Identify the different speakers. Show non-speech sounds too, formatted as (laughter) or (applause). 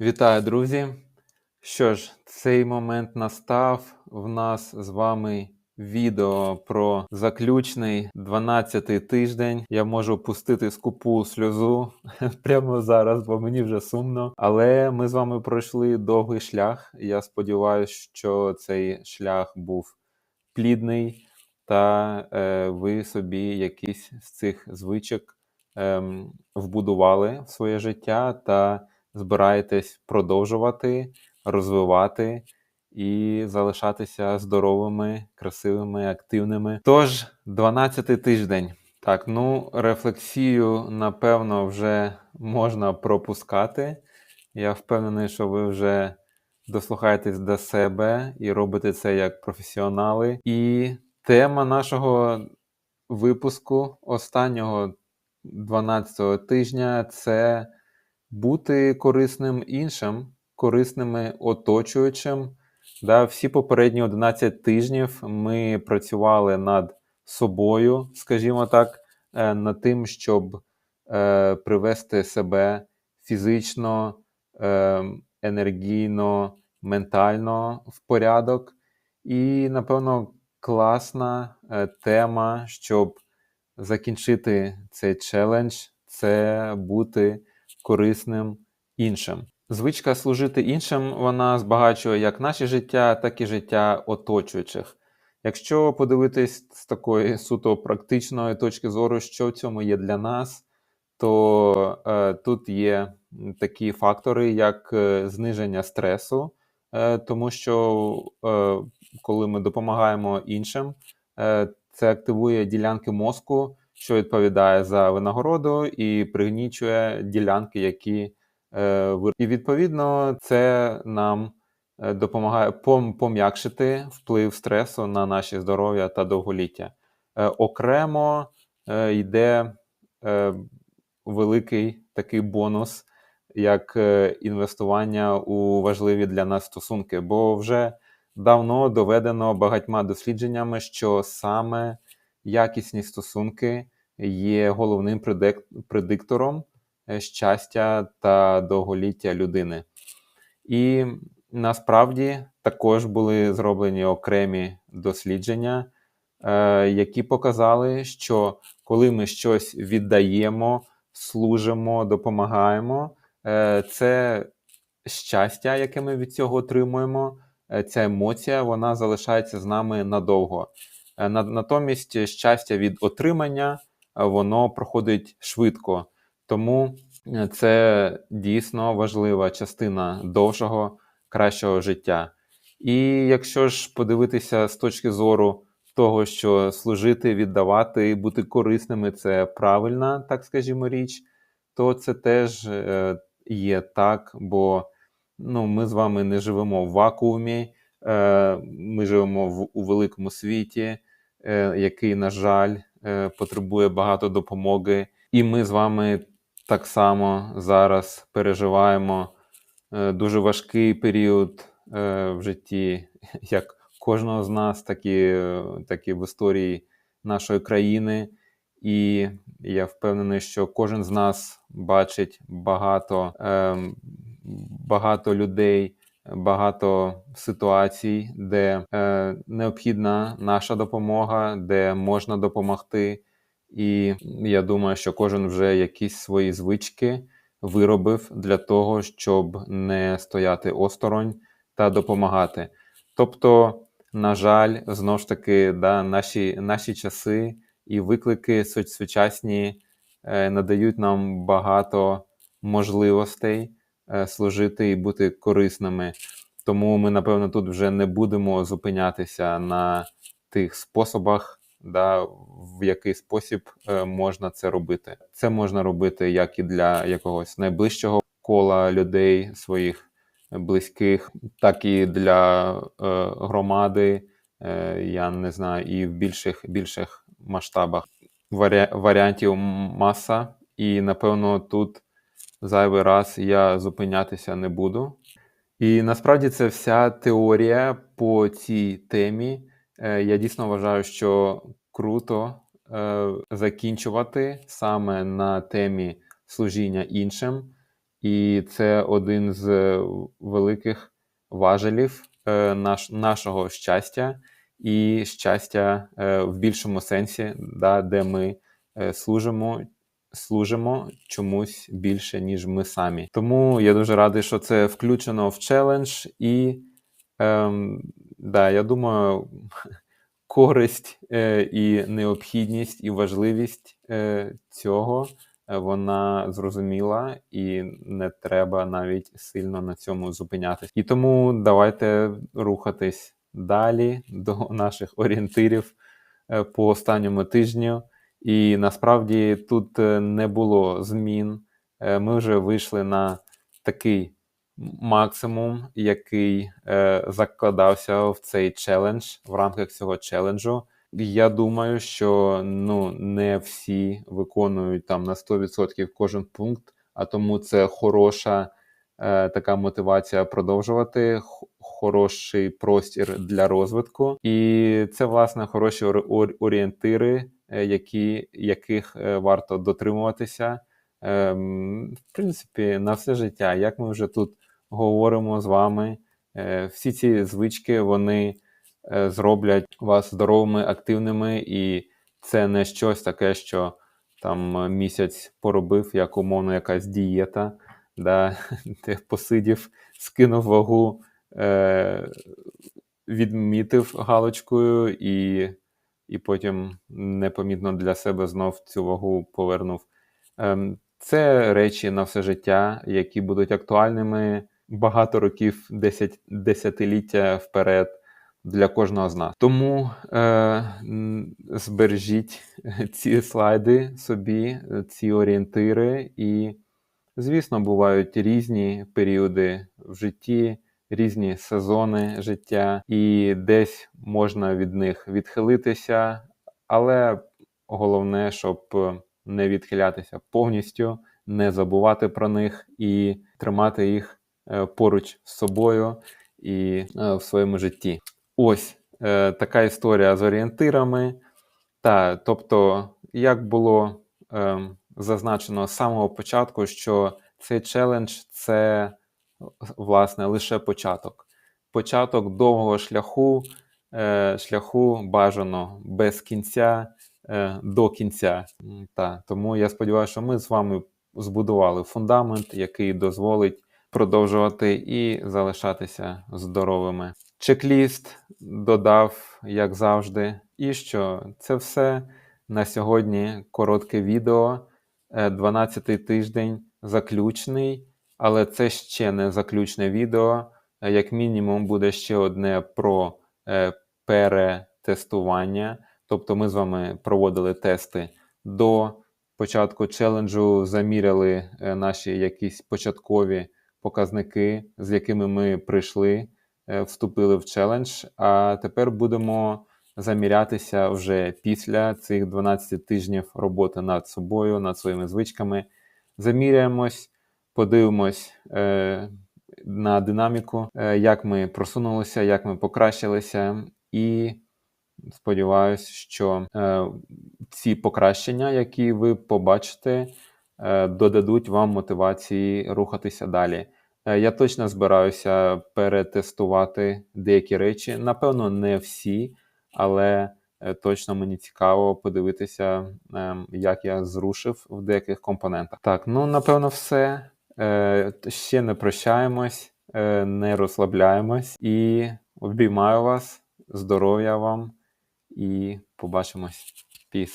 Speaker 1: Вітаю, друзі! Що ж, цей момент настав. В нас з вами відео про заключний 12-й тиждень. Я можу пустити скупу сльозу (laughs) прямо зараз, бо мені вже сумно. Але ми з вами пройшли довгий шлях. Я сподіваюся, що цей шлях був плідний, та е, ви собі якісь з цих звичок ем, вбудували в своє життя та збираєтесь продовжувати, розвивати і залишатися здоровими, красивими, активними. Тож, 12-й тиждень. Так, ну, рефлексію, напевно, вже можна пропускати. Я впевнений, що ви вже дослухаєтесь до себе і робите це як професіонали. І тема нашого випуску останнього 12-го тижня це бути корисним іншим, корисними оточуючим. Да, Всі попередні 11 тижнів ми працювали над собою, скажімо так, е, над тим, щоб е, привести себе фізично, е, енергійно, ментально в порядок. І, напевно, класна е, тема, щоб закінчити цей челендж, це бути корисним іншим. Звичка служити іншим вона збагачує як наше життя, так і життя оточуючих. Якщо подивитись з такої суто практичної точки зору, що в цьому є для нас, то е, тут є такі фактори, як е, зниження стресу, е, тому що е, коли ми допомагаємо іншим, е, це активує ділянки мозку, що відповідає за винагороду, і пригнічує ділянки, які е. І відповідно це нам е, допомагає пом'якшити вплив стресу на наше здоров'я та довголіття. Е, окремо йде великий такий бонус, як інвестування у важливі для нас стосунки, бо вже давно доведено багатьма дослідженнями, що саме якісні стосунки є головним предиктором е, щастя та довголіття людини. І насправді також були зроблені окремі дослідження, е, які показали, що коли ми щось віддаємо, служимо, допомагаємо, е, це щастя, яке ми від цього отримуємо, ця емоція вона залишається з нами надовго. Е, натомість щастя від отримання е, воно проходить швидко, тому е, це дійсно важлива частина довшого, кращого життя. І якщо ж подивитися з точки зору того, що служити, віддавати, бути корисними це правильна, так скажімо, річ, то це теж є так, бо ну, ми з вами не живемо в вакуумі, ми живемо в, у великому світі. Е, який, на жаль, е, потребує багато допомоги. І ми з вами так само зараз переживаємо е, дуже важкий період в житті, (laughs) як кожного з нас, так і, так і в історії нашої країни. І я впевнений, що кожен з нас бачить багато, ем, багато людей багато ситуацій, де е, необхідна наша допомога, де можна допомогти. І я думаю, що кожен вже якісь свої звички виробив для того, щоб не стояти осторонь та допомагати. Тобто, на жаль, знову ж таки, да, наші наші часи і виклики сучасні е, надають нам багато можливостей служити і бути корисними. Тому ми, напевно, тут вже не будемо зупинятися на тих способах, да, в який спосіб е, можна це робити. Це можна робити як і для якогось найближчого кола людей, своїх близьких, так і для е, громади. Е, я не знаю, і в більших більших масштабах Варі... варіантів маса. І напевно тут зайвий раз я зупинятися не буду. І насправді це вся теорія по цій темі. Е, я дійсно вважаю, що круто е, закінчувати саме на темі служіння іншим. і це один з великих важелів е, наш, нашого щастя і щастя в більшому сенсі, да, де ми служимо, служимо чомусь більше, ніж ми самі. Тому я дуже радий, що це включено в челендж, і ем, да, я думаю, (laughs) користь е, і необхідність і важливість е, цього е, вона зрозуміла, і не треба навіть сильно на цьому зупинятися. І тому давайте рухатись далі до наших орієнтирів е, по останньому тижню. І насправді тут е, не було змін. Е, Ми вже вийшли на такий максимум, який е, закладався в цей челендж в рамках цього челенджу. Я думаю, що ну не всі виконують там на 100% кожен пункт, а тому це хороша е, така мотивація продовжувати, хороший простір для розвитку, і це власне хороші ор- ор- орієнтири, які, яких е, варто дотримуватися. Ем, в принципі, на все життя, як ми вже тут говоримо з вами, е, всі ці звички вони е, зроблять вас здоровими, активними, і це не щось таке, що там е, місяць поробив, як умовно якась дієта, да, (laughs) ти посидів, скинув вагу, е, відмітив галочкою і, і потім непомітно для себе знов цю вагу повернув. Ем, Це речі на все життя, які будуть актуальними багато років, десять, десятиліття вперед для кожного з нас. Тому е, збережіть ці слайди собі, ці орієнтири, і, звісно, бувають різні періоди в житті, різні сезони життя, і десь можна від них відхилитися, але головне, щоб не відхилятися повністю, не забувати про них і тримати їх е, поруч з собою і е, в своєму житті. Ось е, така історія з орієнтирами. Та, тобто, як було е, зазначено з самого початку, що цей челендж це власне лише початок. Початок довгого шляху, е, шляху бажано без кінця е, до кінця. Та, тому я сподіваюся, що ми з вами збудували фундамент, який дозволить продовжувати і залишатися здоровими. Чек-ліст додав, як завжди. І що це все на сьогодні коротке відео. Е, 12-й тиждень заключний, але це ще не заключне відео. Е, Як мінімум, буде ще одне про е, перетестування. Тобто ми з вами проводили тести до початку челенджу, заміряли е, наші якісь початкові показники, з якими ми прийшли, вступили в челендж. А тепер будемо замірятися вже після цих 12 тижнів роботи над собою, над своїми звичками. Заміряємось, подивимось е, на динаміку, е, як ми просунулися, як ми покращилися, і сподіваюся, що е, ці покращення, які ви побачите, е, додадуть вам мотивації рухатися далі. Е, Я точно збираюся перетестувати деякі речі. Напевно, не всі, але е, точно мені цікаво подивитися, ем, як я зрушив в деяких компонентах. Так, ну напевно, все. Е, Ще не прощаємось, е, не розслабляємось і обіймаю вас. Здоров'я вам і побачимось. Піс.